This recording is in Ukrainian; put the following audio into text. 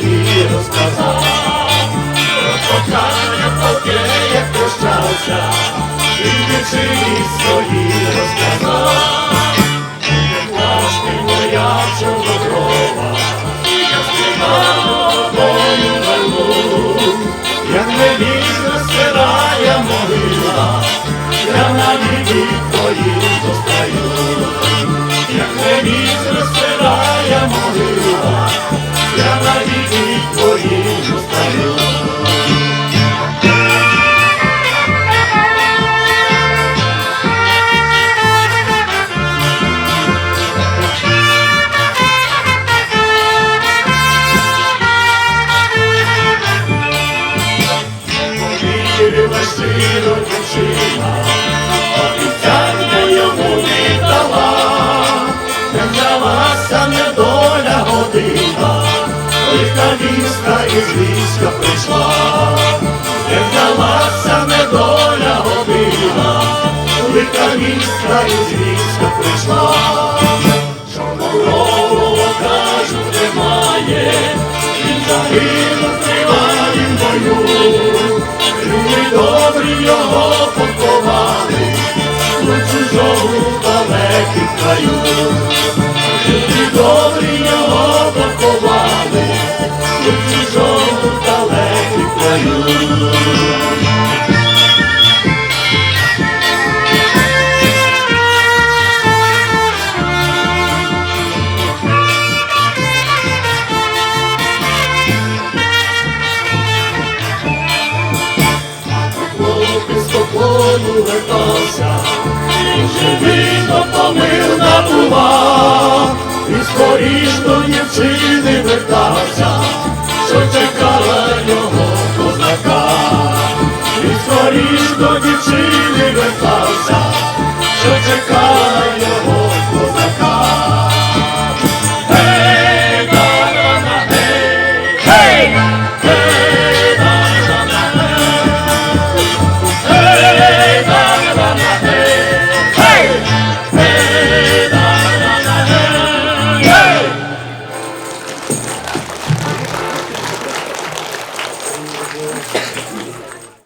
свої розказав, кохання поки як прощався, він дівчині свої розказав, як лашки моя чорноброва, я співала мою вину, як невірно стирає могила, я на щиро дівчина, обіцянка йому не дала, не взялася недоля година, лиха війська із війська прийшла, не взялася недоля година, лиха війська із війська прийшла, Чорноброва, кажуть, немає, він загинув його поховали, у чужому далеких краю. Люди добрі горішно дівчина.